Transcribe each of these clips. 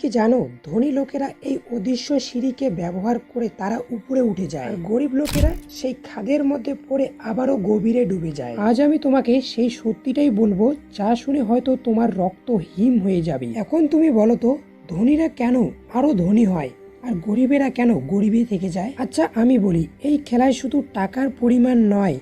কি জানো? ধনী লোকেরা এই অদৃশ্য সিঁড়িকে ব্যবহার করে তারা উপরে উঠে যায়। গরিব লোকেরা সেই খাদের মধ্যে পড়ে আবারও গভীরে ডুবে যায়। আজ আমি তোমাকে সেই সত্যিটাই বলব, যা শুনে হয়তো তোমার রক্ত হিম হয়ে যাবে। এখন তুমি বলো তো, ধনীরা কেন আরও ধনী হয়? আর গরিবেরা কেন গরিবে থেকে যায়? আচ্ছা আমি বলি, এই খেলায় শুধু টাকার পরিমাণ নয়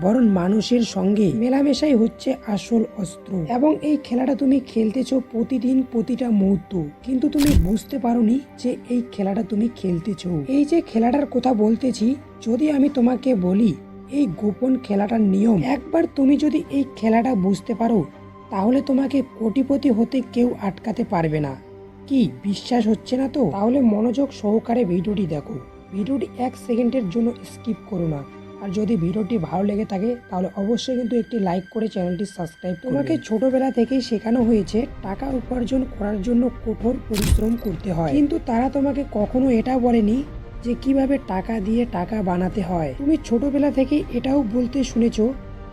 বরং মানুষের সঙ্গে মেলামেশাই হচ্ছে আসল অস্ত্র। এবং এই খেলাটা তুমি খেলতেছ প্রতিদিন প্রতিটা মুহূর্ত। কিন্তু তুমি বুঝতে পারোনি যে এই খেলাটা তুমি খেলতেছ। এই যে খেলাটার কথা বলতেছি, যদি আমি তোমাকে বলি, এই গোপন খেলাটার নিয়ম, একবার তুমি যদি এই খেলাটা বুঝতে পারো, তাহলে তোমাকে কোটিপতি হতে কেউ আটকাতে পারবে না। কি, বিশ্বাস হচ্ছে না তো? তাহলে মনোযোগ সহকারে ভিডিওটি দেখো। ভিডিওটি এক সেকেন্ডের জন্য স্কিপ করো না। আর যদি ভিডিওটি ভালো লেগে থাকে তাহলে অবশ্যই কিন্তু একটি লাইক করে চ্যানেলটি সাবস্ক্রাইব তোমাকে ছোটবেলা থেকেই শেখানো হয়েছে টাকা উপার্জন করার জন্য কঠোর পরিশ্রম করতে হয়। কিন্তু তারা তোমাকে কখনো এটা বলেনি যে কীভাবে টাকা দিয়ে টাকা বানাতে হয়। তুমি ছোটবেলা থেকে এটাও বলতে শুনেছো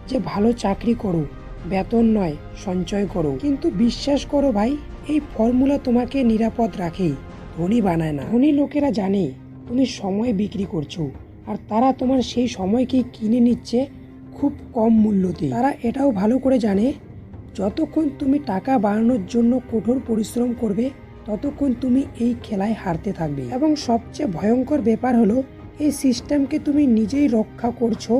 যে ভালো চাকরি করো বেতন নয় সঞ্চয় করো। কিন্তু বিশ্বাস করো ভাই এই ফর্মুলা তোমাকে নিরাপদ রাখেই ধনী বানায় না। ধনী লোকেরা জানে তুমি সময় বিক্রি করছ। আর তারা তোমার সেই সময়কে কিনে নিচ্ছে খুব কম মূল্যতে। তারা এটাও ভালো করে জানে, যতক্ষণ তুমি টাকা বাড়ানোর জন্য কঠোর পরিশ্রম করবে, ততক্ষণ তুমি এই খেলায় হারতে থাকবে। এবং সবচেয়ে ভয়ঙ্কর ব্যাপার হলো, এই সিস্টেমকে তুমি নিজেই রক্ষা করছ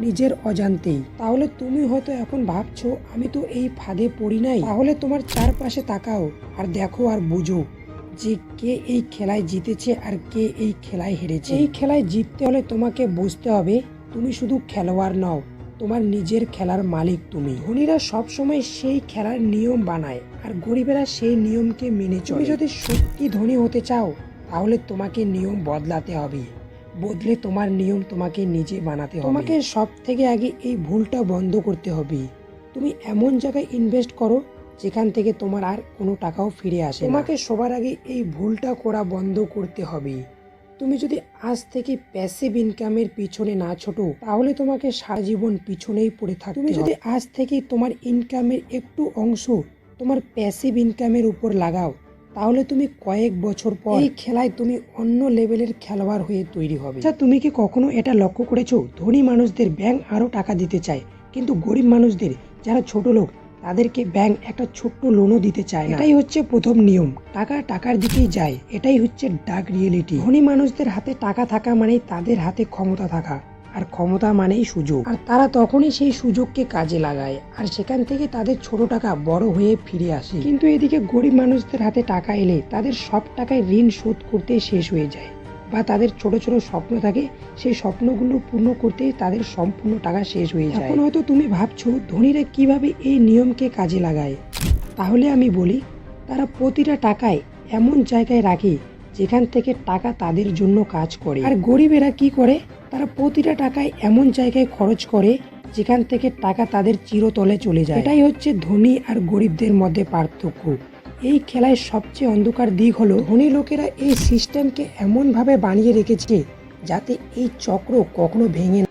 নিজের অজান্তেই। তাহলে তুমি হয়তো এখন ভাবছ, আমি তো এই ফাঁদে পড়ি নাই। তাহলে তোমার চারপাশে তাকাও আর দেখো আর বুঝো। যে কে এই খেলায় জিতেছে আর কে এই খেলায় হেরেছে। এই খেলায় জিততে হলে তোমাকে বুঝতে হবে, তুমি শুধু খেলোয়াড় নও, তোমার নিজের খেলার মালিক তুমি। ধনীরা সবসময় সেই খেলার নিয়ম বানায় আর গরিবেরা সেই নিয়মকে মেনে চলে। তুমি যদি সত্যি ধনী হতে চাও, তাহলে তোমাকে নিয়ম বদলাতে হবে। বদলে তোমার নিয়ম তোমাকে নিজে বানাতে হবে। তোমাকে সব থেকে আগে এই ভুলটা বন্ধ করতে হবে। তুমি এমন জায়গায় ইনভেস্ট করো যেখান থেকে তোমার আর কোনো টাকাও ফিরে আসে। তোমাকে সবার আগে এই ভুলটা করা বন্ধ করতে হবে। তুমি যদি আজ থেকে প্যাসিভ ইনকামের পিছনে না ছোটো তাহলে তোমাকে সারা জীবন পিছনেই পড়ে থাকবে তুমি যদি আজ থেকে তোমার ইনকামের একটু অংশ তোমার প্যাসিভ ইনকামের উপর লাগাও তাহলে তুমি কয়েক বছর পর এই খেলায় তুমি অন্য লেভেলের খেলোয়াড় হয়ে তৈরি হবে। আচ্ছা তুমি কি কখনো এটা লক্ষ্য করেছ? ধনী মানুষদের ব্যাংক আরও টাকা দিতে চায় কিন্তু গরিব মানুষদের যারা ছোট লোক তাদেরকে ব্যাংক একটা ছোট্ট লোনও দিতে চায় এটাই হচ্ছে প্রথম নিয়ম। টাকা টাকার দিকেই যায়। এটাই হচ্ছে ডাক রিয়েলিটি ধনী মানুষদের হাতে টাকা থাকা মানেই তাদের হাতে ক্ষমতা থাকা। আর ক্ষমতা মানেই সুযোগ। আর তারা তখনই সেই সুযোগকে কাজে লাগায়। আর সেখান থেকে তাদের ছোট টাকা বড় হয়ে ফিরে আসে। কিন্তু এদিকে গরিব মানুষদের হাতে টাকা এলে তাদের সব টাকায় ঋণ শোধ করতে শেষ হয়ে যায়। বা তাদের ছোট ছোট স্বপ্ন থাকে, সেই স্বপ্নগুলো পূর্ণ করতে তাদের সম্পূর্ণ টাকা শেষ হয়ে যায়। এখন হয়তো তুমি ভাবছ, ধনীরা কীভাবে এই নিয়মকে কাজে লাগায়? তাহলে আমি বলি, তারা প্রতিটা টাকায় এমন জায়গায় রাখে, যেখান থেকে টাকা তাদের জন্য কাজ করে। আর গরিবেরা কি করে? তারা প্রতিটা টাকায় এমন জায়গায় খরচ করে, যেখান থেকে টাকা তাদের চিরতলে চলে যায়। এটাই হচ্ছে ধনী আর গরিবদের মধ্যে পার্থক্য। এই খেলায় সবচেয়ে অন্ধকার দিক হলো ধনী লোকেরা এই সিস্টেমকে এমনভাবে বানিয়ে রেখেছে যাতে এই চক্র কখনো ভেঙে